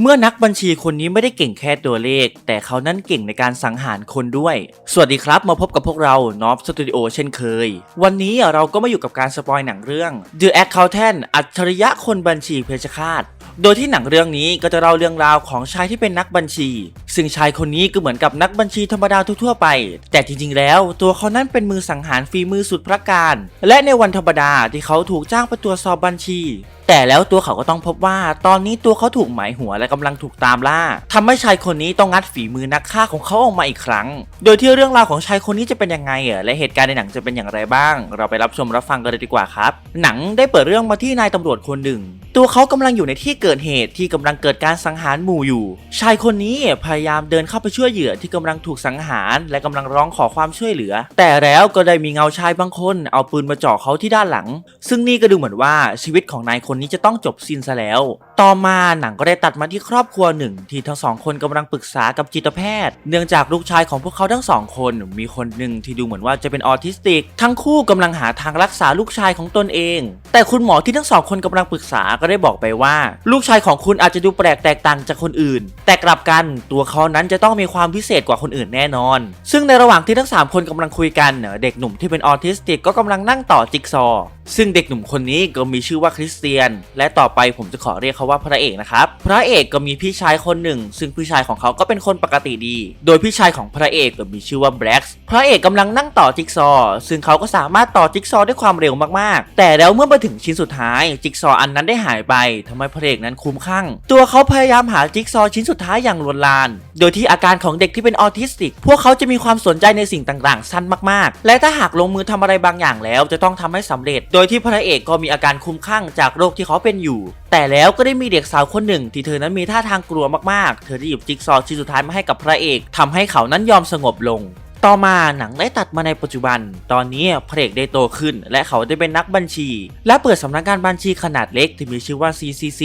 เมื่อนักบัญชีคนนี้ไม่ได้เก่งแค่ตัวเลข แต่เขานั้นเก่งในการสังหารคนด้วย สวัสดีครับมาพบกับพวกเรา n o b Studio เช่นเคย วันนี้เราก็มาอยู่กับการสปอยหนังเรื่อง The Accountant อัจฉริยะคนบัญชีเพชฌฆาตโดยที่หนังเรื่องนี้ก็จะเล่าเรื่องราวของชายที่เป็นนักบัญชี ซึ่งชายคนนี้ก็เหมือนกับนักบัญชีธรรมดาทั่วไป แต่จริงๆ แล้ว ตัวเขานั้นเป็นมือสังหารฝีมือสุดพระการ และในวันธรรมดาที่เขาถูกจ้างไปตรวจสอบบัญชี แต่แล้วตัวเขาก็ต้องพบว่า ตอนนี้ตัวเขาถูกหมายหัวและกำลังถูกตามล่าทำให้ชายคนนี้ต้องงัดฝีมือนักฆ่าของเขาออกมาอีกครั้ง โดยที่เรื่องราวของชายคนนี้จะเป็นยังไงอะและเหตุการณ์ในหนังจะเป็นอย่างไรบ้าง เราไปรับชมรับฟังกันเลยดีกว่าครับ หนังได้เปิดเรื่องมาที่นายตำรวจคนหนึ่ง ตัวเขากำลังอยู่ในที่เกิดเหตุที่กำลังเกิดการสังหารหมู่อยู่ ชายคนนี้พยายามเดินเข้าไปช่วยเหยื่อที่กำลังถูกสังหารและกำลังร้องขอความช่วยเหลือ แต่แล้วก็ได้มีเงาชายบางคน เอาปืนมาจ่อเขาที่ด้านหลัง ซึ่งนี่ก็ดูเหมือนว่าชีวิตของนายคนนี้จะต้องจบสิ้นซะแล้วต่อมาหนังก็ได้ตัดมาที่ครอบครัวหนึ่ง ที่ทั้งสองคนกำลังปรึกษากับจิตแพทย์ เนื่องจากลูกชายของพวกเขาทั้งสองคน มีคนหนึ่งที่ดูเหมือนว่าจะเป็นออทิสติก ทั้งคู่กำลังหาทางรักษาลูกชายของตนเอง แต่คุณหมอที่ทั้งสองคนกำลังปรึกษาก็ได้บอกไปว่า ลูกชายของคุณอาจจะดูแปลกแตกต่างจากคนอื่น แต่กลับกันตัวเขานั้นจะต้องมีความพิเศษกว่าคนอื่นแน่นอน ซึ่งในระหว่างที่ทั้งสามคนกำลังคุยกันเด็กหนุ่มที่เป็นออทิสติกก็กำลังนั่งต่อจิ๊กซอว์ซึ่งเด็กหนุ่มคนนี้ก็มีชื่อว่าคริสเตียน และต่อไปผมจะขอเรียกเขาว่าพระเอกนะครับ พระเอกก็มีพี่ชายคนหนึ่ง ซึ่งพี่ชายของเขาก็เป็นคนปกติดี โดยพี่ชายของพระเอกก็มีชื่อว่าแบล็กพระเอกกำลังนั่งต่อจิ๊กซอว์ซึ่งเขาก็สามารถต่อจิ๊กซอว์ด้วยความเร็วมากๆ แต่แล้วเมื่อมาถึงชิ้นสุดท้าย จิ๊กซอว์อันนั้นได้หายไปทำให้พระเอกนั้นคุ้มคลั่งตัวเขาพยายามหาจิ๊กซอว์ชิ้นสุดท้ายอย่างลวนลาน โดยที่อาการของเด็กที่เป็นออทิสติก พวกเขาจะมีความสนใจในสิ่งต่างๆ สั้นมากๆ และถ้าหากลงมือทำอะไรบางอย่างแล้ว จะต้องทำให้สำเร็จ โดยที่พระเอกก็มีอาการคุ้มคลั่งจากโรคที่เขาเป็นอยู่ แต่แล้วก็ได้มีเด็กสาวคนหนึ่ง ที่เธอนั้นมีท่าทางกลัวมากๆ เธอได้หยิบจิ๊กซอว์ชิ้นสุดท้ายมาให้กับพระเอกทำให้เขานั้นยอมสงบลง ต่อมาหนังได้ตัดมาในปัจจุบัน ตอนนี้พระเอกได้โตขึ้น และเขาได้เป็นนักบัญชี และเปิดสำนักงานบัญชีขนาดเล็กที่มีชื่อว่า CCC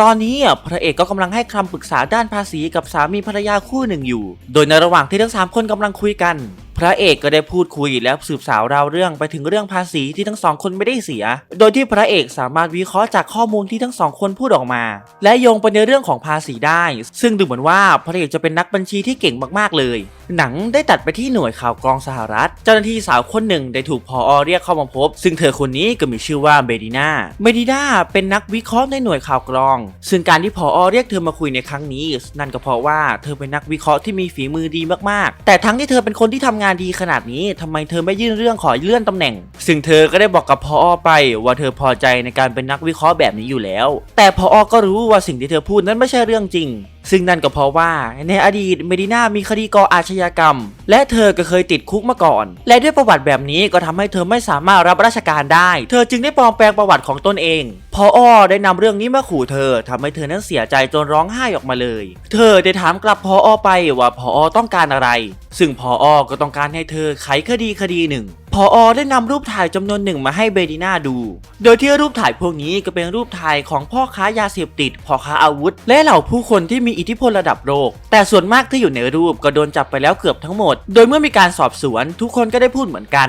ตอนนี้พระเอกก็กำลังให้คำปรึกษาด้านภาษีกับสามีภรรยาคู่หนึ่งอยู่ โดยในระหว่างที่ทั้งสามคนกำลังคุยกัน พระเอกก็ได้พูดคุยและสืบสาวราวเรื่องไปถึงเรื่องภาษีที่ทั้งสองคนไม่ได้เสีย โดยที่พระเอกสามารถวิเคราะห์จากข้อมูลที่ทั้งสองคนพูดออกมา และโยงไปในเรื่องของภาษีได้ ซึ่งดูเหมือนว่าพระเอกจะเป็นนักบัญชีที่เก่งมากๆเลย หนังได้ตัดไปที่หน่วยข่าวกรองสหรัฐ เจ้าหน้าที่สาวคนหนึ่งได้ถูกพออเรียกเข้ามาพบ ซึ่งเธอคนนี้ก็มีชื่อว่าเบดิน่าเบดิน่าเป็นนักวิเคราะห์ในหน่วยข่าวกรอง ซึ่งการที่พออเรียกเธอมาคุยในครั้งนี้ นั่นก็เพราะว่าเธอเป็นนักวิเคราะห์ที่มีฝีมือดีมากๆ แต่ทั้งที่เธอเป็นคนที่ทำงานดีขนาดนี้ทำไมเธอไม่ยื่นเรื่องขอเลื่อนตำแหน่ง ซึ่งเธอก็ได้บอกกับพออไปว่าเธอพอใจในการเป็นนักวิเคราะห์แบบนี้อยู่แล้ว แต่พออก็รู้ว่าสิ่งที่เธอพูดนั้นไม่ใช่เรื่องจริง ซึ่งนั่นก็เพราะว่าในอดีตเมดิน่ามีคดีก่ออาชญากรรม และเธอก็เคยติดคุกมาก่อน และด้วยประวัติแบบนี้ก็ทำให้เธอไม่สามารถรับราชการได้ เธอจึงได้ปลอมแปลงประวัติของตนเอง พออได้นำเรื่องนี้มาขู่เธอทำให้เธอนั้นเสียใจจนร้องไห้ออกมาเลย เธอได้ถามกลับพออไปว่าพออต้องการอะไร ซึ่งพออก็ต้องการให้เธอไขคดีคดีหนึ่ง พออได้นำรูปถ่ายจำนวนหนึ่งมาให้เบดิน่าดู โดยที่รูปถ่ายพวกนี้ก็เป็นรูปถ่ายของพ่อค้ายาเสพติด พ่อค้าอาวุธ และเหล่าผู้คนที่มีอิทธิพลระดับโลก แต่ส่วนมากที่อยู่ในรูปก็โดนจับไปแล้วเกือบทั้งหมด โดยเมื่อมีการสอบสวนทุกคนก็ได้พูดเหมือนกัน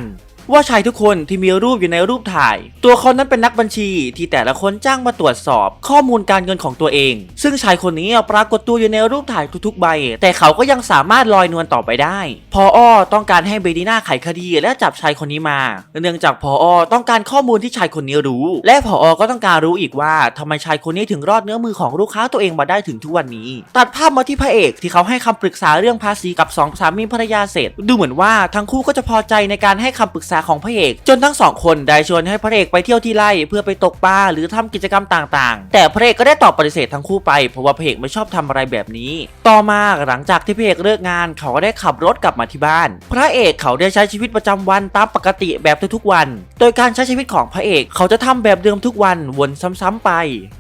ว่าชายทุกคนที่มีรูปอยู่ในรูปถ่าย ตัวเขานั้นเป็นนักบัญชีที่แต่ละคนจ้างมาตรวจสอบ ข้อมูลการเงินของตัวเอง ซึ่งชายคนนี้ปรากฏตัวอยู่ในรูปถ่ายทุกๆใบ แต่เขาก็ยังสามารถลอยนวลต่อไปได้ พออต้องการให้เบดีน่าไขคดีและจับชายคนนี้มา เนื่องจากพออต้องการข้อมูลที่ชายคนนี้รู้ และพออก็ต้องการรู้อีกว่าทำไมชายคนนี้ถึงรอดเนื้อมือของลูกค้าตัวเองมาได้ถึงทุกวันนี้ ตัดภาพมาที่พระเอกที่เขาให้คำปรึกษาเรื่องภาษีกับสองสามีภรรยาเสร็จ ดูเหมือนว่าทั้งคู่ก็จะพอใจในการให้คำปรึกษาของพระเอกจนทั้งสองคนได้ชวนให้พระเอกไปเที่ยวที่ไร่เพื่อไปตกปลาหรือทำกิจกรรมต่างๆ แต่พระเอกก็ได้ตอบปฏิเสธทั้งคู่ไปเพราะว่าพระเอกไม่ชอบทำอะไรแบบนี้ ต่อมาหลังจากที่พระเอกเลิกงาน เขาก็ได้ขับรถกลับมาที่บ้าน พระเอกเขาได้ใช้ชีวิตประจำวันตามปกติแบบทุกๆวัน โดยการใช้ชีวิตของพระเอกเขาจะทำแบบเดิมทุกวันวนซ้ำๆไป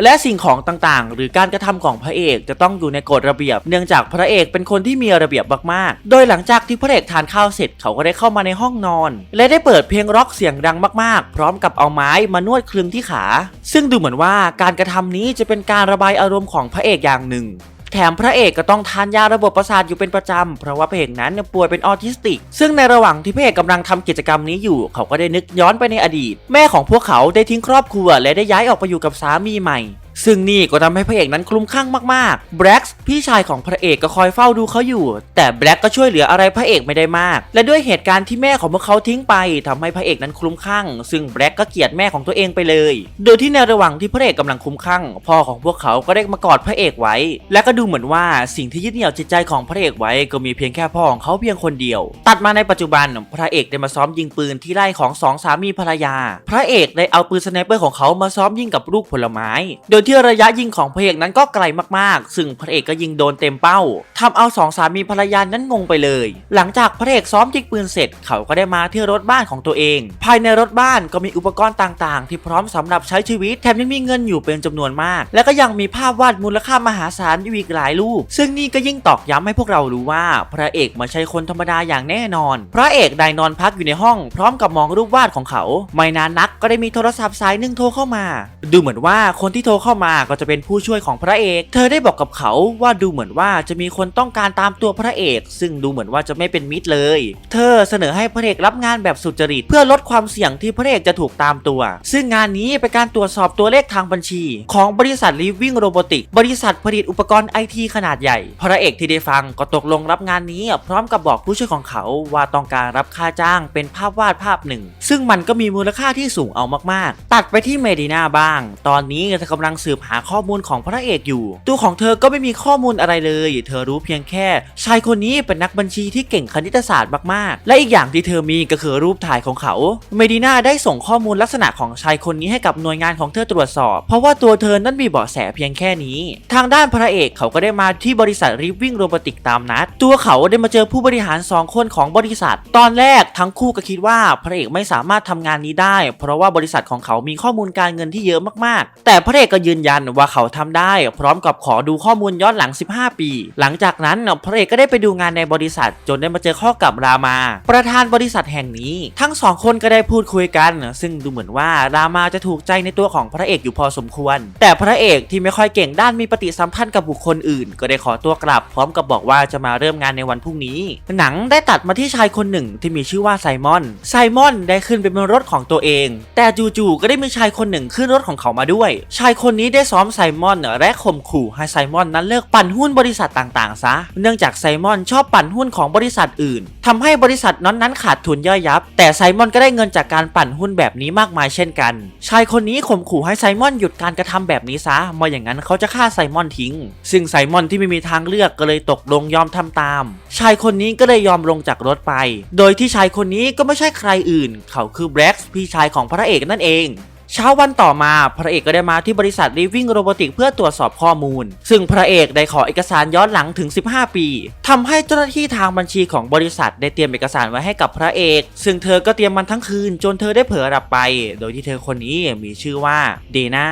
และสิ่งของต่างๆ หรือการกระทำของพระเอกจะต้องอยู่ในกฎระเบียบ เนื่องจากพระเอกเป็นคนที่มีระเบียบมากๆ โดยหลังจากที่พระเอกทานข้าวเสร็จเขาก็ได้เข้ามาในห้องนอน และได้เปิดเพลงร็อกเสียงดังมากๆ พร้อมกับเอาไม้มานวดคลึงที่ขา ซึ่งดูเหมือนว่าการกระทำนี้จะเป็นการระบายอารมณ์ของพระเอกอย่างหนึ่ง แถมพระเอกก็ต้องทานยาระบบประสาทอยู่เป็นประจำ เพราะว่าพระเอกนั้นป่วยเป็นออทิสติก ซึ่งในระหว่างที่พระเอกกำลังทำกิจกรรมนี้อยู่ เขาก็ได้นึกย้อนไปในอดีต แม่ของพวกเขาได้ทิ้งครอบครัว และได้ย้ายออกไปอยู่กับสามีใหม่ ซึ่งนี่ก็ทำให้พระเอกนั้นคลุ้มคลั่งมากๆแบล็กพี่ชายของพระเอกก็คอยเฝ้าดูเขาอยู่ แต่แบล็กก็ช่วยเหลืออะไรพระเอกไม่ได้มาก และด้วยเหตุการณ์ที่แม่ของพวกเขาทิ้งไปทำให้พระเอกนั้นคลุ้มคลั่ง ซึ่งแบล็กก็เกลียดแม่ของตัวเองไปเลย โดยที่ในระหว่างที่พระเอกกำลังคลุ้มคลั่ง พ่อของพวกเขาก็ได้มากอดพระเอกไว้ และก็ดูเหมือนว่าสิ่งที่ยึดเหนี่ยวจิตใจของพระเอกไว้ก็มีเพียงแค่พ่อของเขาเพียงคนเดียว ตัดมาในปัจจุบันพระเอกได้มาซ้อมยิงปืนที่ไร่ของสองสามีภรรยา พระเอกได้เอาปืนสไนเปอร์ของเขามาซ้อมยิงกับลูกผลไม้ โดยที่ระยะยิงของพระเอกนั้นก็ไกลมากๆ ซึ่งพระเอกก็ยิงโดนเต็มเป้าทำเอาสองสามีภรรยานั้นงงไปเลย หลังจากพระเอกซ้อมยิงปืนเสร็จ เขาก็ได้มาที่รถบ้านของตัวเอง ภายในรถบ้านก็มีอุปกรณ์ต่างๆ ที่พร้อมสำหรับใช้ชีวิตแถมยังมีเงินอยู่เป็นจำนวนมาก และก็ยังมีภาพวาดมูลค่ามหาศาลอยู่อีกหลายรูป ซึ่งนี่ก็ยิ่งตอกย้ำให้พวกเรารู้ว่า พระเอกไม่ใช่คนธรรมดาอย่างแน่นอน พระเอกได้นอนพักอยู่ในห้อง พร้อมกับมองรูปวาดของเขา ไม่นานนักก็ได้มีโทรศัพท์สายหนึ่งโทรเข้ามา ดูเหมือนว่าคนที่โทรเข้ามาก็จะเป็นผู้ช่วยของพระเอก เธอได้บอกกับเขาว่าดูเหมือนว่าจะมีคนต้องการตามตัวพระเอก ซึ่งดูเหมือนว่าจะไม่เป็นมิตรเลย เธอเสนอให้พระเอกรับงานแบบสุจริต เพื่อลดความเสี่ยงที่พระเอกจะถูกตามตัว ซึ่งงานนี้เป็นการตรวจสอบตัวเลขทางบัญชี ของบริษัท Living Robotic บริษัทผลิตอุปกรณ์ไอทีขนาดใหญ่ พระเอกที่ได้ฟังก็ตกลงรับงานนี้ พร้อมกับบอกผู้ช่วยของเขาว่าต้องการรับค่าจ้างเป็นภาพวาดภาพหนึ่ง ซึ่งมันก็มีมูลค่าที่สูงเอามากๆ ตัดไปที่เมดินาบ้าง ตอนนี้เธอกำลังสืบหาข้อมูลของพระเอกอยู่ ตัวของเธอก็ไม่มีข้อมูลอะไรเลย เธอรู้เพียงแค่ ชายคนนี้เป็นนักบัญชีที่เก่งคณิตศาสตร์มากๆ และอีกอย่างที่เธอมีก็คือรูปถ่ายของเขา เมดิน่าได้ส่งข้อมูลลักษณะของชายคนนี้ให้กับหน่วยงานของเธอตรวจสอบ เพราะว่าตัวเธอนั้นมีเบาะแสเพียงแค่นี้ ทางด้านพระเอกเขาก็ได้มาที่บริษัทริฟวิ่งโรบอติกตามนัด ตัวเขาได้มาเจอผู้บริหาร 2 คนของบริษัท ตอนแรกทั้งคู่ก็คิดว่าพระเอกไม่สามารถทำงานนี้ได้ เพราะว่าบริษัทของเขามีข้อมูลการเงินที่เยอะมากๆ แต่พระเอกก็ยืนยันว่าเขาทำได้ พร้อมกับขอดูข้อมูลย้อนหลัง 15 ปี หลังจากนั้นพระเอกก็ได้ไปดูงานในบริษัท จนได้มาเจอข้อกับรามา ประธานบริษัทแห่งนี้ ทั้งสองคนก็ได้พูดคุยกัน ซึ่งดูเหมือนว่ารามาจะถูกใจในตัวของพระเอกอยู่พอสมควร แต่พระเอกที่ไม่ค่อยเก่งด้านมีปฏิสัมพันธ์กับบุคคลอื่น ก็ได้ขอตัวกลับ พร้อมกับบอกว่าจะมาเริ่มงานในวันพรุ่งนี้ หนังได้ตัดมาที่ชายคนหนึ่งที่มีชื่อว่าไซมอน ไซมอนได้ขึ้นไปบนรถของตัวเอง แต่จู่ๆก็ได้มีชายคนหนึ่งขึ้นรถของเขามาด้วย ชายคนนี้ได้ซ้อมไซมอนและข่มขู่ให้ไซมอนนั้นเลิกปั่นหุ้นบริษัทต่างๆ ซะ เนื่องจากไซมอนชอบปั่นหุ้นของบริษัทอื่นทำให้บริษัทนั้นนั้นขาดทุนย่อยยับ แต่ไซมอนก็ได้เงินจากการปั่นหุ้นแบบนี้มากมายเช่นกัน ชายคนนี้ข่มขู่ให้ไซมอนหยุดการกระทำแบบนี้ซะไมาอย่างนั้นเขาจะฆ่าไซมอนทิ้ง ซึ่งไซมอนที่ไม่มีทางเลือกก็เลยตกลงยอมทำตาม ชายคนนี้ก็เลยยอมลงจากรถไป โดยที่ชายคนนี้ก็ไม่ใช่ใครอื่น เขาคือแบล็กพี่ชายของพระเอกนั่นเอง เช้าวันต่อมาพระเอกก็ได้มาที่บริษัท Living Robotics เพื่อตรวจสอบข้อมูล ซึ่งพระเอกได้ขอเอกสารย้อนหลังถึง 15 ปีทำให้เจ้าหน้าที่ทางบัญชีของบริษัทได้เตรียมเอกสารไว้ให้กับพระเอก ซึ่งเธอก็เตรียมมันทั้งคืนจนเธอได้เผลอหลับไป โดยที่เธอคนนี้มีชื่อว่าเดนา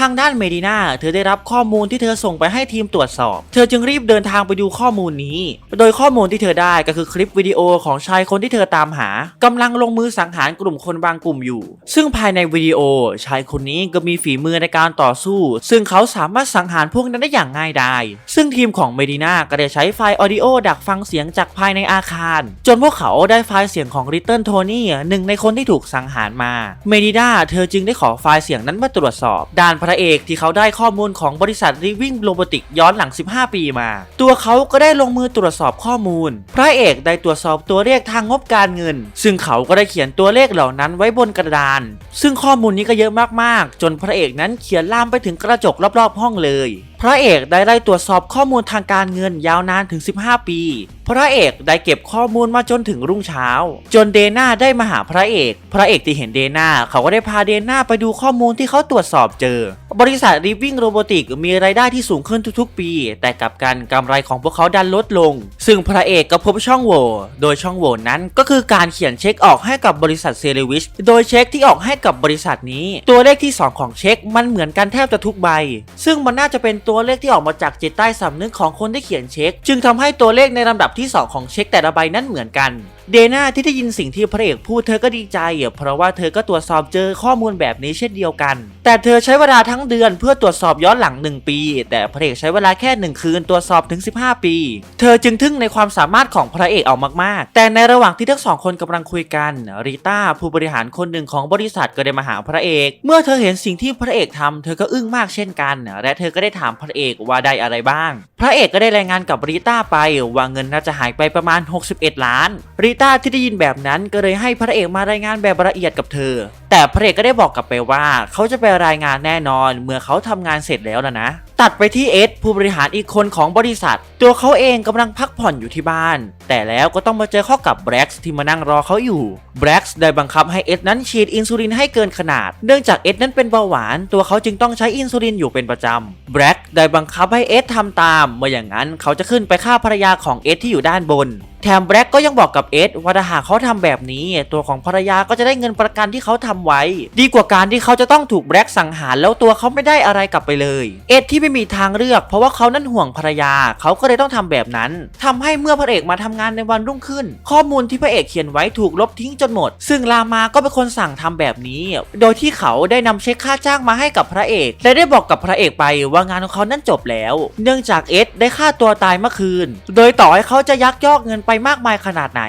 ทางด้านเมดินาเธอได้รับข้อมูลที่เธอส่งไปให้ทีมตรวจสอบ เธอจึงรีบเดินทางไปดูข้อมูลนี้ โดยข้อมูลที่เธอได้ก็คือคลิปวิดีโอของชายคนที่เธอตามหากำลังลงมือสังหารกลุ่มคนบางกลุ่มอยู่ ซึ่งภายในวิดีโอชายคนนี้ก็มีฝีมือในการต่อสู้ ซึ่งเขาสามารถสังหารพวกนั้นได้อย่างง่ายดายซึ่งทีมของเมดินาก็ได้ใช้ไฟล์ออดิโอดักฟังเสียงจากภายในอาคาร จนพวกเขาได้ไฟล์เสียงของริตเติ้ลโทนี่หนึ่งในคนที่ถูกสังหารมา เมดินาเธอจึงได้ขอไฟล์เสียงนั้นมาตรวจสอบด้านพระเอกที่เขาได้ข้อมูลของบริษัท Living Robotics ย้อนหลัง 15 ปีมา ตัวเขาก็ได้ลงมือตรวจสอบข้อมูล พระเอกได้ตรวจสอบตัวเลขทางงบการเงิน ซึ่งเขาก็ได้เขียนตัวเลขเหล่านั้นไว้บนกระดาน ซึ่งข้อมูลนี้ก็เยอะมากๆ จนพระเอกนั้นเขียนลามไปถึงกระจกรอบๆห้องเลย พระเอกได้ไล่ตรวจสอบข้อมูลทางการเงินยาวนานถึง 15 ปี พระเอกได้เก็บข้อมูลมาจนถึงรุ่งเช้า จนเดน่าได้มาหาพระเอก พระเอกที่เห็นเดน่าเขาก็ได้พาเดน่าไปดูข้อมูลที่เขาตรวจสอบเจอ บริษัท Living Robotic มีรายได้ที่สูงขึ้นทุกๆ ปี แต่กลับกันกำไรของพวกเขาดันลดลง ซึ่งพระเอกก็พบช่องโหว่โดยช่องโหว่นั้นก็คือการเขียนเช็คออกให้กับบริษัทเซเลวิชโดยเช็คที่ออกให้กับบริษัทนี้ ตัวเลขที่ 2 ของเช็คมันเหมือนกันแทบจะทุกใบ ซึ่งมันน่าจะเป็นตัวัวเลขที่ออกมาจากจิตใต้สำนึกของคนที่เขียนเช็ค จึงทำให้ตัวเลขในลำดับที่ 2 ของเช็คแต่ละใบนั้นเหมือนกัน เดน่าที่ได้ยินสิ่งที่พระเอกพูดเธอก็ดีใจ เพราะว่าเธอก็ตรวจสอบเจอข้อมูลแบบนี้เช่นเดียวกัน แต่เธอใช้เวลาทั้งเดือนเพื่อตรวจสอบย้อนหลัง 1 ปี แต่พระเอกใช้เวลาแค่ 1 คืนตรวจสอบถึง 15 ปี เธอจึงทึ่งในความสามารถของพระเอกเอามากๆ แต่ในระหว่างที่ทั้งสองคนกำลังคุยกันริต้าผู้บริหารคนหนึ่งของบริษัทก็ได้มาหาพระเอก เมื่อเธอเห็นสิ่งที่พระเอกทำเธอก็อึ้งมากเช่นกัน และเธอก็ได้ถามพระเอกว่าได้อะไรบ้าง พระเอกก็ได้รายงานกับริต้าไปว่าเงินน่าจะหายไปประมาณ 61 ล้านริต้าที่ได้ยินแบบนั้นก็เลยให้พระเอกมารายงานแบบละเอียดกับเธอ แต่พระเอกก็ได้บอกกลับไปว่า เขาจะไปรายงานแน่นอน เมื่อเขาทำงานเสร็จแล้วนะนะ ตัดไปที่เอสผู้บริหารอีกคนของบริษัท ตัวเขาเองกำลังพักผ่อนอยู่ที่บ้าน แต่แล้วก็ต้องมาเจอข้ากับแบร็กซ์ที่มานั่งรอเขาอยู่แบร็กซ์ได้บังคับให้เอสนั้นฉีดอินซูลินให้เกินขนาด เนื่องจากเอสนั้นเป็นเบาหวาน ตัวเขาจึงต้องใช้อินซูลินอยู่เป็นประจำแบร็กได้บังคับให้เอสทำตามเมื่ออย่างนั้นเขาจะขึ้นไปฆ่าภรรยาของเอสที่อยู่ด้านบน แถมแบล็กก็ยังบอกกับเอสว่าถ้าหากเขาทำแบบนี้ ตัวของภรรยาก็จะได้เงินประกันที่เขาทำไว้ ดีกว่าการที่เขาจะต้องถูกแบล็กสังหารแล้วตัวเขาไม่ได้อะไรกลับไปเลย เอสที่ไม่มีทางเลือก เพราะว่าเขานั้นห่วงภรรยา เขาก็เลยต้องทำแบบนั้นทำให้เมื่อพระเอกมาทำงานในวันรุ่งขึ้น ข้อมูลที่พระเอกเขียนไว้ถูกลบทิ้งจนหมด ซึ่งลามาก็เป็นคนสั่งทำแบบนี้ โดยที่เขาได้นำเช็คค่าจ้างมาให้กับพระเอก และได้บอกกับพระเอกไปว่างานของเขานั้นจบแล้ว เนื่องจากเอสได้ฆ่าตัวตายเมื่อคืน โดยต่อให้เขาจะยักยอกเงินไปมากมายขนาดไหน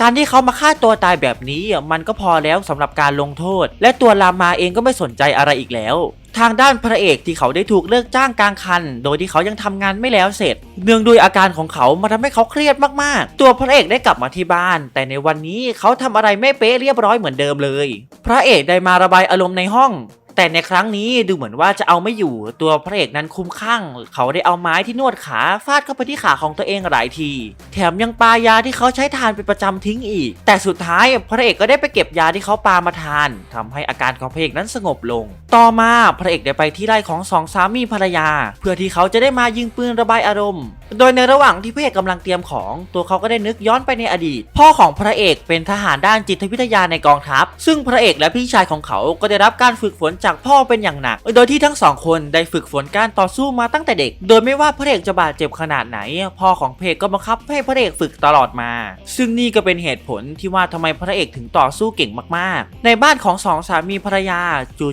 การที่เขามาฆ่าตัวตายแบบนี้มันก็พอแล้วสำหรับการลงโทษ และตัวรามาเองก็ไม่สนใจอะไรอีกแล้ว ทางด้านพระเอกที่เขาได้ถูกเลิกจ้างกลางคัน โดยที่เขายังทำงานไม่แล้วเสร็จ เนื่องด้วยอาการของเขามาทำให้เขาเครียดมากๆ ตัวพระเอกได้กลับมาที่บ้าน แต่ในวันนี้เขาทำอะไรไม่เป๊ะเรียบร้อยเหมือนเดิมเลย พระเอกได้มาระบายอารมณ์ในห้อง แต่ในครั้งนี้ดูเหมือนว่าจะเอาไม่อยู่ตัวพระเอกนั้นคุ้มข้าง เขาได้เอาไม้ที่นวดขาฟาดเข้าไปที่ขาของตัวเองหลายที แถมยังปายาที่เขาใช้ทานเป็นประจำทิ้งอีก แต่สุดท้ายพระเอกก็ได้ไปเก็บยาที่เขาปามาทานทำให้อาการของพระเอกนั้นสงบลง ต่อมาพระเอกได้ไปที่ไร่ของสองสามีภรรยา เพื่อที่เขาจะได้มายิงปืนระบายอารมณ์ โดยในระหว่างที่พระเอกกำลังเตรียมของ ตัวเขาก็ได้นึกย้อนไปในอดีต พ่อของพระเอกเป็นทหารด้านจิตวิทยาในกองทัพ ซึ่งพระเอกและพี่ชายของเขาก็ได้รับการฝึกฝนจากจากพ่อเป็นอย่างหนัก โดยที่ทั้งสองคนได้ฝึกฝนการต่อสู้มาตั้งแต่เด็ก โดยไม่ว่าพระเอกจะบาดเจ็บขนาดไหน พ่อของเอกก็บังคับให้พระเอกฝึกตลอดมา ซึ่งนี่ก็เป็นเหตุผลที่ว่าทำไมพระเอกถึงต่อสู้เก่งมากๆ ในบ้านของสองสามีภรรยา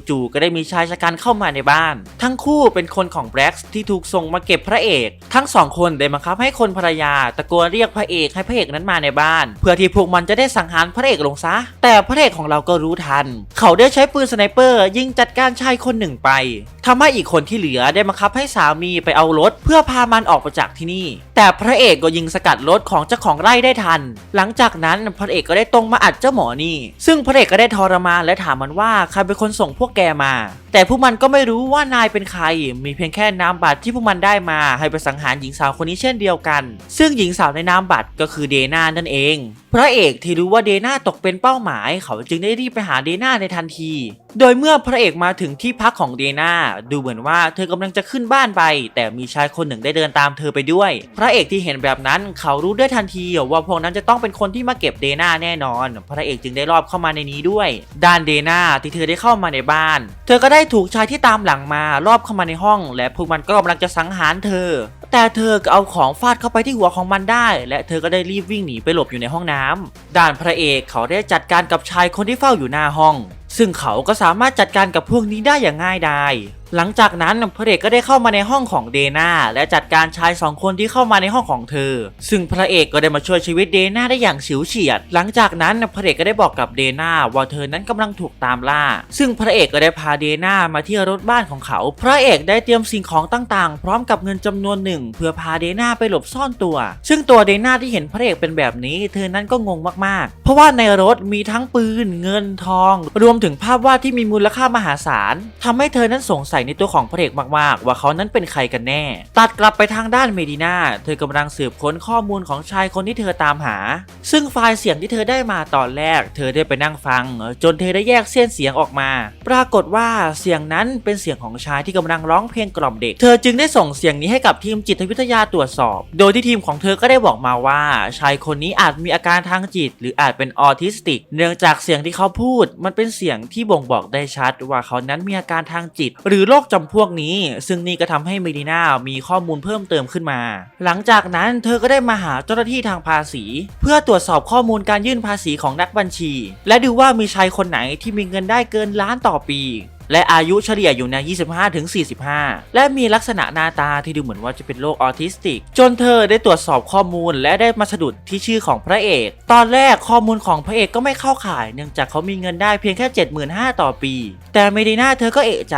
จู่ๆก็ได้มีชายชะกันเข้ามาในบ้าน ทั้งคู่เป็นคนของแบล็กที่ถูกส่งมาเก็บพระเอก ทั้งสองคนได้บังคับให้คนภรรยาตะโกนเรียกพระเอกให้พระเอกนั้นมาในบ้าน เพื่อที่พวกมันจะได้สังหารพระเอกลงซะ แต่พระเอกของเราก็รู้ทัน เขาได้ใช้ปืนสไนเปอร์ยิงจััดการชายคนหนึ่งไปทำให้อีกคนที่เหลือได้บังคับให้สามีไปเอารถ เพื่อพามันออกไปจากที่นี่ แต่พระเอกก็ยิงสกัดรถของเจ้าของไร่ได้ทัน หลังจากนั้นพระเอกก็ได้ตรงมาอัดเจ้าหมอนี่ ซึ่งพระเอกก็ได้ทรมานและถามมันว่าใครเป็นคนส่งพวกแกมา แต่พวกมันก็ไม่รู้ว่านายเป็นใคร มีเพียงแค่นามบัตรที่พวกมันได้มาให้ไปสังหารหญิงสาวคนนี้เช่นเดียวกัน ซึ่งหญิงสาวในนามบัตรก็คือเดน่านั่นเอง พระเอกที่รู้ว่าเดน่าตกเป็นเป้าหมาย เขาจึงได้รีบไปหาเดน่าในทันที โดยเมื่อพระเอกมาถึงที่พักของเดน่าดูเหมือนว่าเธอกำลังจะขึ้นบ้านไป แต่มีชายคนหนึ่งได้เดินตามเธอไปด้วย พระเอกที่เห็นแบบนั้นเขารู้ได้ทันทีว่าพวกนั้นจะต้องเป็นคนที่มาเก็บเดน่าแน่นอน พระเอกจึงได้รอบเข้ามาในนี้ด้วย ด้านเดน่าที่เธอได้เข้ามาในบ้าน เธอก็ได้ถูกชายที่ตามหลังมารอบเข้ามาในห้อง และพวกมันก็กำลังจะสังหารเธอ แต่เธอก็เอาของฟาดเข้าไปที่หัวของมันได้ และเธอก็ได้รีบวิ่งหนีไปหลบอยู่ในห้องน้ำด้านพระเอกเขาได้จัดการกับชายคนที่เฝ้าอยู่หน้าห้อง ซึ่งเขาก็สามารถจัดการกับพวกนี้ได้อย่างง่ายดาย หลังจากนั้นพระเอกก็ได้เข้ามาในห้องของเดน่าและจัดการชายสองคนที่เข้ามาในห้องของเธอ ซึ่งพระเอกก็ได้มาช่วยชีวิตเดน่าได้อย่างฉิวเฉียด หลังจากนั้นพระเอกก็ได้บอกกับเดน่าว่าเธอนั้นกำลังถูกตามล่า ซึ่งพระเอกก็ได้พาเดน่ามาที่รถบ้านของเขา พระเอกได้เตรียมสิ่งของต่างๆ พร้อมกับเงินจำนวนหนึ่ง เพื่อพาเดน่าไปหลบซ่อนตัว ซึ่งตัวเดน่าที่เห็นพระเอกเป็นแบบนี้ เธอนั้นก็งงมากๆ เพราะว่าในรถมีทั้งปืน เงินทอง รวมถึงภาพวาดที่มีมูลค่ามหาศาลทำให้เธอนั้นสงสัยในตัวของพระเอกมากๆ ว่าเขานั้นเป็นใครกันแน่ ตัดกลับไปทางด้านเมดินาเธอกำลังสืบค้นข้อมูลของชายคนที่เธอตามหา ซึ่งไฟล์เสียงที่เธอได้มาตอนแรก เธอได้ไปนั่งฟัง จนเธอได้แยกเส้นเสียงออกมา ปรากฏว่าเสียงนั้นเป็นเสียงของชายที่กำลังร้องเพลงกล่อมเด็ก เธอจึงได้ส่งเสียงนี้ให้กับทีมจิตวิทยาตรวจสอบ โดยที่ทีมของเธอก็ได้บอกมาว่า ชายคนนี้อาจมีอาการทางจิต หรืออาจเป็นออทิสติก เนื่องจากเสียงที่เขาพูด มันเป็นเสียงที่บ่งบอกได้ชัดว่าเขานั้นมีอาการทางจิต หรือโรรคจำพวกนี้ ซึ่งนี่ก็ทำให้เมดิน่ามีข้อมูลเพิ่มเติมขึ้นมา หลังจากนั้นเธอก็ได้มาหาเจ้าหน้าที่ทางภาษี เพื่อตรวจสอบข้อมูลการยื่นภาษีของนักบัญชี และดูว่ามีชายคนไหนที่มีเงินได้เกินล้านต่อปี และอายุเฉลี่ยอยู่ใน 25-45 และมีลักษณะหน้าตาที่ดูเหมือนว่าจะเป็นโรคออทิสติก จนเธอได้ตรวจสอบข้อมูลและได้มาสะดุดที่ชื่อของพระเอก ตอนแรกข้อมูลของพระเอกก็ไม่เข้าข่าย เนื่องจากเขามีเงินได้เพียงแค่ 75,000 ต่อปี แต่เมดิน่าเธอก็เอะใจ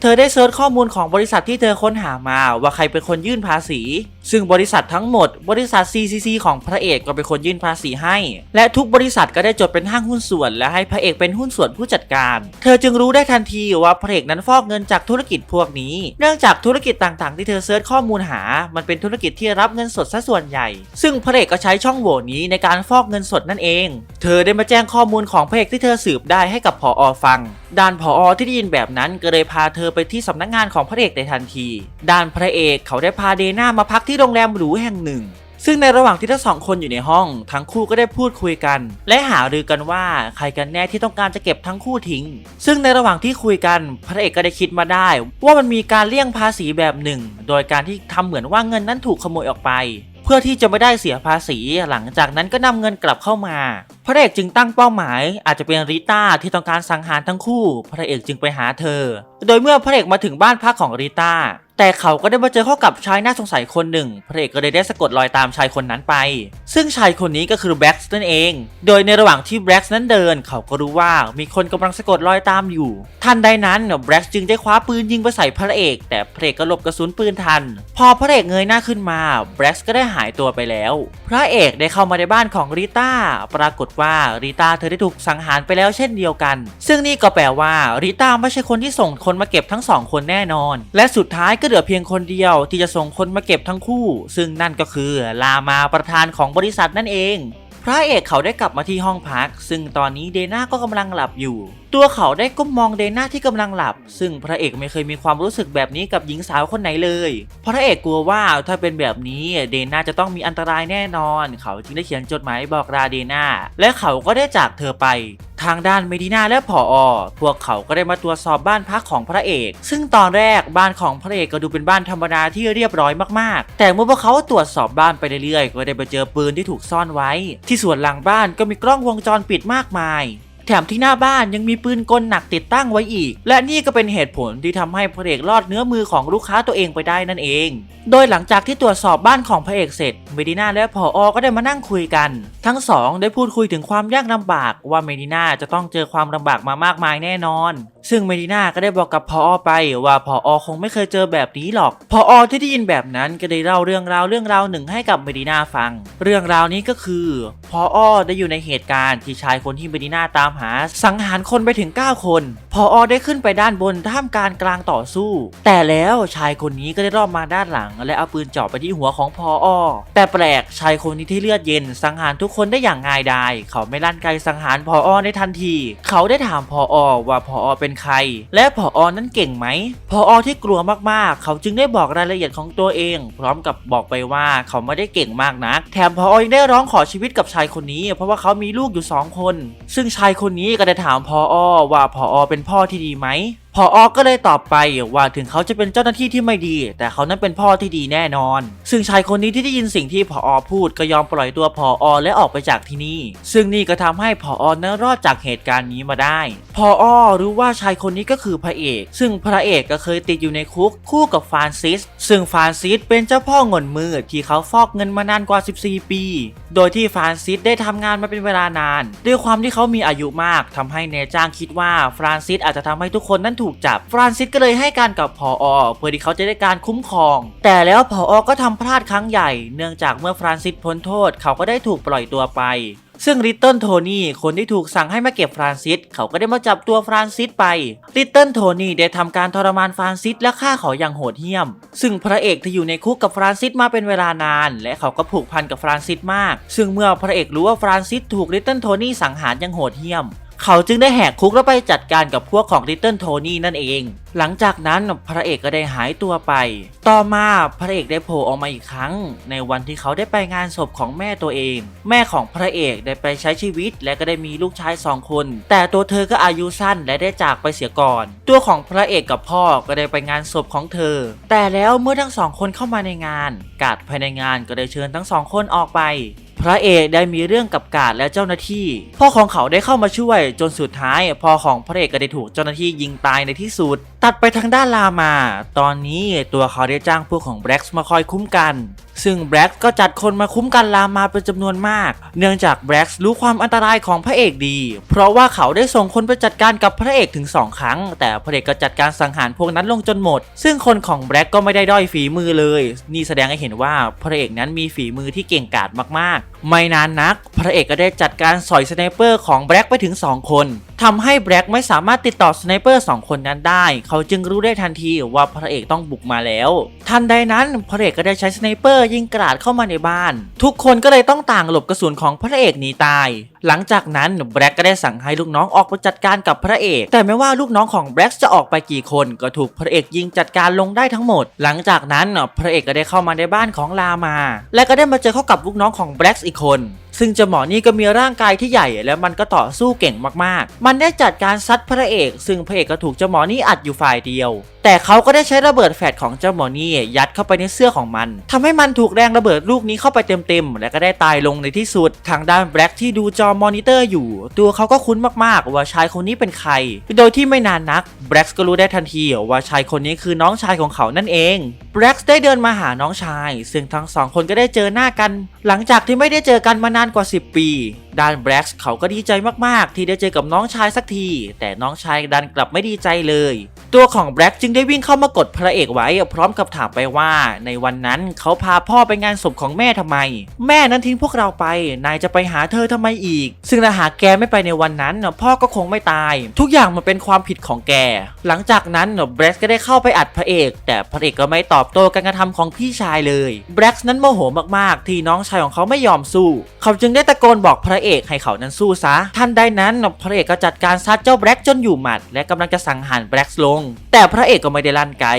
เธอได้เซิร์ชข้อมูลของบริษัทที่เธอค้นหามาว่าใครเป็นคนยื่นภาษี ซึ่งบริษัททั้งหมด บริษัท CCC ของพระเอกก็เป็นคนยื่นภาษีให้ และทุกบริษัทก็ได้จดเป็นห้างหุ้นส่วน และให้พระเอกเป็นหุ้นส่วนผู้จัดการ เธอจึงรู้ได้ทันทีว่าพระเอกนั้นฟอกเงินจากธุรกิจพวกนี้ เนื่องจากธุรกิจต่างๆ ที่เธอเซิร์ชข้อมูลหา มันเป็นธุรกิจที่รับเงินสดซะส่วนใหญ่ ซึ่งพระเอกก็ใช้ช่องโหว่นี้ในการฟอกเงินสดนั่นเอง เธอได้มาแจ้งข้อมูลของพระเอกที่เธอสืบได้ให้กับผออฟัง ด้านผออที่ได้ยินแบบนั้นก็เลยพาเธอไปที่สำนักงานของพระเอกในทันที ด้านพระเอกเขาได้พาเดน่ามาพักที่โรงแรมหรูแห่งหนึ่ง ซึ่งในระหว่างที่ทั้งสองคนอยู่ในห้อง ทั้งคู่ก็ได้พูดคุยกัน และหารือกันว่าใครกันแน่ที่ต้องการจะเก็บทั้งคู่ทิ้ง ซึ่งในระหว่างที่คุยกัน พระเอกก็ได้คิดมาได้ ว่ามันมีการเลี่ยงภาษีแบบหนึ่ง โดยการที่ทำเหมือนว่าเงินนั้นถูกขโมยออกไป เพื่อที่จะไม่ได้เสียภาษี หลังจากนั้นก็นำเงินกลับเข้ามา พระเอกจึงตั้งเป้าหมาย อาจจะเป็นริต้าที่ต้องการสังหารทั้งคู่ พระเอกจึงไปหาเธอ โดยเมื่อพระเอกมาถึงบ้านพักของริต้า แต่เขาก็ได้มาเจอเข้ากับชายน่าสงสัยคนหนึ่ง พระเอกก็เลยได้สะกดรอยตามชายคนนั้นไป ซึ่งชายคนนี้ก็คือแบล็กนั่นเอง โดยในระหว่างที่แบล็กนั้นเดิน เขาก็รู้ว่ามีคนกำลังสะกดรอยตามอยู่ ทันใดนั้นแบล็กจึงได้คว้าปืนยิงไปใส่พระเอก แต่พระเอกก็หลบกระสุนปืนทัน พอพระเอกเงยหน้าขึ้นมาแบล็กก็ได้หายตัวไปแล้ว พระเอกได้เข้ามาในบ้านของริต้า ปรากฏว่าริต้าเธอได้ถูกสังหารไปแล้วเช่นเดียวกัน ซึ่งนี่ก็แปลว่าริต้าไม่ใช่คนที่ส่งคนมาเก็บทั้งสองคนแน่นอน และสุดท้ายก็เหลือเพียงคนเดียวที่จะส่งคนมาเก็บทั้งคู่ ซึ่งนั่นก็คือลามาประธานของบริษัทนั่นเอง พระเอกเขาได้กลับมาที่ห้องพัก ซึ่งตอนนี้เดน่าก็กำลังหลับอยู่ ตัวเขาได้ก้มมองเดน่าที่กำลังหลับ ซึ่งพระเอกไม่เคยมีความรู้สึกแบบนี้กับหญิงสาวคนไหนเลย พระเอกกลัวว่าถ้าเป็นแบบนี้เดน่าจะต้องมีอันตรายแน่นอน เขาจึงได้เขียนจดหมายบอกลาเดน่าและเขาก็ได้จากเธอไป ทางด้านเมดินาและผออพวกเขาก็ได้มาตรวจสอบบ้านพักของพระเอก ซึ่งตอนแรกบ้านของพระเอกก็ดูเป็นบ้านธรรมดาที่เรียบร้อยมากๆ แต่เมื่อพวกเขาตรวจสอบบ้านไปเรื่อยๆก็ได้ไปเจอปืนที่ถูกซ่อนไว้ ที่ส่วนหลังบ้านก็มีกล้องวงจรปิดมากมาย แถมที่หน้าบ้านยังมีปืนกลหนักติดตั้งไว้อีก และนี่ก็เป็นเหตุผลที่ทำให้พระเอกรอดเนื้อมือของลูกค้าตัวเองไปได้นั่นเอง โดยหลังจากที่ตรวจสอบบ้านของพระเอกเสร็จเมดิน่าและผออก็ได้มานั่งคุยกัน ทั้งสองได้พูดคุยถึงความยากลำบากว่าเมดิน่าจะต้องเจอความลำบากมามากมายแน่นอน ซึ่งเมดิน่าก็ได้บอกกับพออไปว่าพออคงไม่เคยเจอแบบนี้หรอก พออที่ได้ยินแบบนั้นก็ได้เล่าเรื่องราวเรื่องราวหนึ่งให้กับเมดิน่าฟัง เรื่องราวนี้ก็คือพออได้อยู่ในเหตุการณ์ที่ชายคนที่เมดิน่าตามหา สังหารคนไปถึง 9 คน พออได้ขึ้นไปด้านบนท่ามกลารกลางต่อสู้ แต่แล้วชายคนนี้ก็ได้รอบมาด้านหลัง และเอาปืนเจาะไปที่หัวของพออแต่แปลกชายคนนี้ที่เลือดเย็น สังหารทุกคนได้อย่างง่ายดายเขาไม่ลั่นไกสังหารพออในทันที เขาได้ถามพออว่าพออเป็นใคร และพออนั้นเก่งไหมพออที่กลัวมากๆ เขาจึงได้บอกรายละเอียดของตัวเอง พร้อมกับบอกไปว่าเขาไม่ได้เก่งมากนัก แถมพออยังได้ร้องขอชีวิตกับชายคนนี้ เพราะว่าเขามีลูกอยู่สองคน ซึ่งชายคนคนี้ก็ได้ถามพออว่าพออเป็นพ่อที่ดีไหม พออก็เลยตอบไปว่าถึงเขาจะเป็นเจ้าหน้าที่ที่ไม่ดี แต่เขานั้นเป็นพ่อที่ดีแน่นอน ซึ่งชายคนนี้ที่ได้ยินสิ่งที่พออพูดก็ยอมปล่อยตัวพออและออกไปจากที่นี่ ซึ่งนี่ก็ทำให้พออนั้นรอดจากเหตุการณ์นี้มาได้ พออรู้ว่าชายคนนี้ก็คือพระเอก ซึ่งพระเอกก็เคยติดอยู่ในคุกคู่กับฟรานซิส ซึ่งฟรานซิสเป็นเจ้าพ่อเงินมืดที่เขาฟอกเงินมานานกว่า 14 ปี โดยที่ฟรานซิสได้ทำงานมาเป็นเวลานาน ด้วยความที่เขามีอายุมากทำให้นายจ้างคิดว่าฟรานซิสอาจจะทำให้ทุกคนนั้นถูกจับ ฟรานซิสก็เลยให้การกับพออเพื่อที่เขาจะได้การคุ้มครอง แต่แล้วพออก็ทำพลาดครั้งใหญ่ เนื่องจากเมื่อฟรานซิสพ้นโทษเขาก็ได้ถูกปล่อยตัวไปซึ่งริตเติ้ลโทนี่คนที่ถูกสั่งให้มาเก็บฟรานซิส เขาก็ได้มาจับตัวฟรานซิสไปริตเติ้ลโทนี่ได้ทำการทรมานฟรานซิสและฆ่าเขาอย่างโหดเหี้ยม ซึ่งพระเอกที่อยู่ในคุกกับฟรานซิสมาเป็นเวลานาน และเขาก็ผูกพันกับฟรานซิสมาก ซึ่งเมื่อพระเอกรู้ว่าฟรานซิสถูกริตเติ้ลโทนี่สังหารอย่างโหดเหี้ยม เขาจึงได้แหกคุกแล้วไปจัดการกับพวกของลิตเติ้ลโทนี่นั่นเอง หลังจากนั้นพระเอกก็ได้หายตัวไป ต่อมาพระเอกได้โผล่ออกมาอีกครั้ง ในวันที่เขาได้ไปงานศพของแม่ตัวเอง แม่ของพระเอกได้ไปใช้ชีวิต และก็ได้มีลูกชายสองคน แต่ตัวเธอก็อายุสั้นและได้จากไปเสียก่อน ตัวของพระเอกกับพ่อก็ได้ไปงานศพของเธอ แต่แล้วเมื่อทั้งสองคนเข้ามาในงาน กาดภายในงานก็ได้เชิญทั้งสองคนออกไป พระเอกได้มีเรื่องกับกาดและเจ้าหน้าที่ พ่อของเขาได้เข้ามาช่วยจนสุดท้ายพ่อของพระเอกก็ได้ถูกเจ้าหน้าที่ยิงตายในที่สุด ตัดไปทางด้านลามา ตอนนี้ตัวเขาได้จ้างพวกของแบล็กมาคอยคุ้มกัน ซึ่งแบล็กก็จัดคนมาคุ้มกันลามาเป็นจำนวนมาก เนื่องจากแบล็กรู้ความอันตรายของพระเอกดี เพราะว่าเขาได้ส่งคนไปจัดการกับพระเอกถึง 2 ครั้ง แต่พระเอกก็จัดการสังหารพวกนั้นลงจนหมด ซึ่งคนของแบล็กก็ไม่ได้ด้อยฝีมือเลย นี่แสดงให้เห็นว่าพระเอกนั้นมีฝีมือที่เก่งกาจมากๆ ไม่นานนัก พระเอกก็ได้จัดการสอยสไนเปอร์ของแบล็กไปถึง 2 คน ทำให้แบล็กไม่สามารถติดต่อสไนเปอร์2คนนั้นได้ เขาจึงรู้ได้ทันทีว่าพระเอกต้องบุกมาแล้ว ทันใดนั้นพระเอกก็ได้ใช้สไนเปอร์ยิงกราดเข้ามาในบ้าน ทุกคนก็เลยต้องต่างหลบกระสุนของพระเอกหนีตาย หลังจากนั้นแบล็กก็ได้สั่งให้ลูกน้องออกไปจัดการกับพระเอก แต่ไม่ว่าลูกน้องของแบล็กจะออกไปกี่คนก็ถูกพระเอกยิงจัดการลงได้ทั้งหมด หลังจากนั้นพระเอกก็ได้เข้ามาในบ้านของลามา และก็ได้มาเจอเข้ากับลูกน้องของแบล็กอีกคน ซึ่งเจ้าหมอนี่ก็มีร่างกายที่ใหญ่ และมันก็ต่อสู้เก่งมากๆ มันได้จัดการซัดพระเอก ซึ่งพระเอกก็ถูกเจ้าหมอนี่อัดอยู่ฝ่ายเดียว แต่เขาก็ได้ใช้ระเบิดแฟลชของเจ้าหมอนี่ยัดเข้าไปในเสื้อของมันทำให้มันถูกแรงระเบิดลูกนี้เข้าไปเต็มๆ และก็ได้ตายลงในที่สุด ทางด้านแบล็กที่ดูจอมอนิเตอร์อยู่ ตัวเขาก็คุ้นมากๆ ว่าชายคนนี้เป็นใคร โดยที่ไม่นานนักแบล็กก็รู้ได้ทันทีว่าชายคนนี้คือน้องชายของเขานั่นเอง แร็กได้เดินมาหาน้องชาย ซึ่งทั้งสองคนก็ได้เจอหน้ากัน หลังจากที่ไม่ได้เจอกันมานานกว่า 10 ปี ด้านแร็กเขาก็ดีใจมากๆ ที่ได้เจอกับน้องชายสักที แต่น้องชายดันกลับไม่ดีใจเลย ตัวของแบล็กจึงได้วิ่งเข้ามากดพระเอกไว้ พร้อมกับถามไปว่า ในวันนั้นเขาพาพ่อไปงานศพของแม่ทำไม แม่นั้นทิ้งพวกเราไป นายจะไปหาเธอทำไมอีก ซึ่งถ้าหากแกไม่ไปในวันนั้น พ่อก็คงไม่ตาย ทุกอย่างมันเป็นความผิดของแก หลังจากนั้นแบล็กก็ได้เข้าไปอัดพระเอก แต่พระเอกก็ไม่ตอบโต้การกระทำของพี่ชายเลยแบล็กนั้นโมโหมากๆ ที่น้องชายของเขาไม่ยอมสู้ เขาจึงได้ตะโกนบอกพระเอกให้เขานั้นสู้ซะทันใดนั้นพระเอกก็จัดการซัดเจ้าแบล็กจนอยู่หมัด และกำลังจะสังหารแบล็กลงแต่พระเอกก็ไม่ได้ลั่นไกล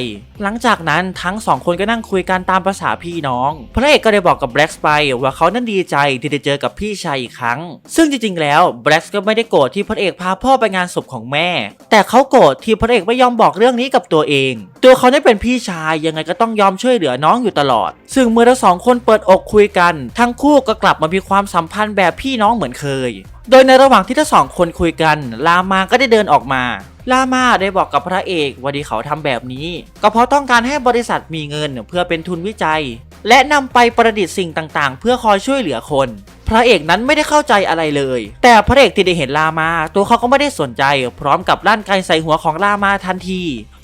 หลังจากนั้นทั้งสองคนก็นั่งคุยกันตามภาษาพี่น้อง พระเอกก็ได้บอกกับแบล็กไปว่าเขานั้นดีใจที่ได้เจอกับพี่ชายอีกครั้ง ซึ่งจริงๆ แล้วแบล็กก็ไม่ได้โกรธที่พระเอกพาพ่อไปงานศพของแม่ แต่เขาโกรธที่พระเอกไม่ยอมบอกเรื่องนี้กับตัวเอง ตัวเขาได้เป็นพี่ชายยังไงก็ต้องยอมช่วยเหลือน้องอยู่ตลอด ซึ่งเมื่อทั้งสองคนเปิดอกคุยกัน ทั้งคู่ก็กลับมามีความสัมพันธ์แบบพี่น้องเหมือนเคย โดยในระหว่างที่ทั้งสองคนคุยกัน ลามาก็ได้เดินออกมา ลามาได้บอกกับพระเอกว่าที่เขาทำแบบนี้ ก็เพราะต้องการให้บริษัทมีเงินเพื่อเป็นทุนวิจัย และนำไปประดิษฐ์สิ่งต่างๆ เพื่อคอยช่วยเหลือคน พระเอกนั้นไม่ได้เข้าใจอะไรเลย แต่พระเอกที่ได้เห็นลามา ตัวเขาก็ไม่ได้สนใจ พร้อมกับลั่นไกใส่หัวของลามาทันที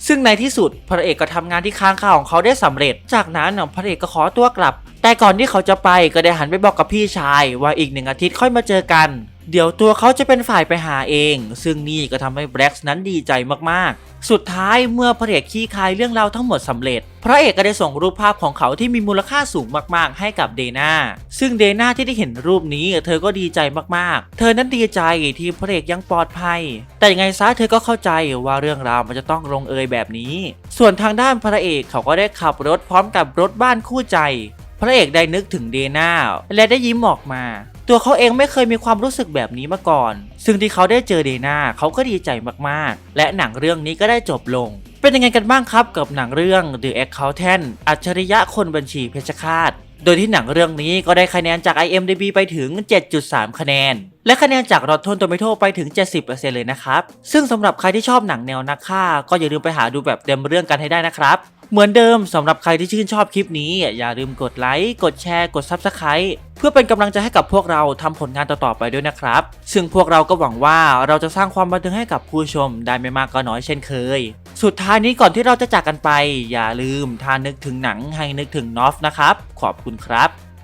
ซึ่งในที่สุดพระเอกก็ทำงานที่ค้างคาของเขาได้สำเร็จ จากนั้นพระเอกก็ขอตัวกลับ แต่ก่อนที่เขาจะไปก็ได้หันไปบอกกับพี่ชาย ว่าอีกหนึ่งอาทิตย์ค่อยมาเจอกัน เดี๋ยวตัวเขาจะเป็นฝ่ายไปหาเอง ซึ่งนี่ก็ทำให้แบล็กนั้นดีใจมากๆ สุดท้ายเมื่อพระเอกขี้คายเรื่องราวทั้งหมดสำเร็จ พระเอกก็ได้ส่งรูปภาพของเขาที่มีมูลค่าสูงมากๆ ให้กับเดนาซึ่งเดนาที่ได้เห็นรูปนี้เธอก็ดีใจมากๆ เธอนั้นดีใจที่พระเอกยังปลอดภัย แต่ยังไงซะเธอก็เข้าใจว่าเรื่องราวมันจะต้องลงเอยแบบนี้ ส่วนทางด้านพระเอกเขาก็ได้ขับรถพร้อมกับรถบ้านคู่ใจ พระเอกได้นึกถึงเดน่าและได้ยิ้มออกมา ตัวเขาเองไม่เคยมีความรู้สึกแบบนี้มาก่อน ซึ่งที่เขาได้เจอเดน่าเขาก็ดีใจมากๆ และหนังเรื่องนี้ก็ได้จบลง เป็นยังไงกันบ้างครับกับหนังเรื่อง The Accountant อัจฉริยะคนบัญชีเพชรฆาตโดยที่หนังเรื่องนี้ก็ได้คะแนนจาก IMDb ไปถึง 7.3 คะแนน และคะแนนจาก Rotten Tomato ไปถึง 70%เลยนะครับ ซึ่งสำหรับใครที่ชอบหนังแนวนักฆ่า ก็อย่าลืมไปหาดูแบบเต็มเรื่องกันให้ได้นะครับ เหมือนเดิมสำหรับใครที่ชื่นชอบคลิปนี้ อย่าลืมกดไลค์กดแชร์กด Subscribe เพื่อเป็นกำลังใจให้กับพวกเราทำผลงานต่อๆไปด้วยนะครับ ซึ่งพวกเราก็หวังว่าเราจะสร้างความบันเทิงให้กับผู้ชมได้ไม่มากก็น้อยเช่นเคย สุดท้ายนี้ก่อนที่เราจะจากกันไป อย่าลืมทานึกถึงหนังให้นึกถึงนอฟนะครับขอบคุณครับ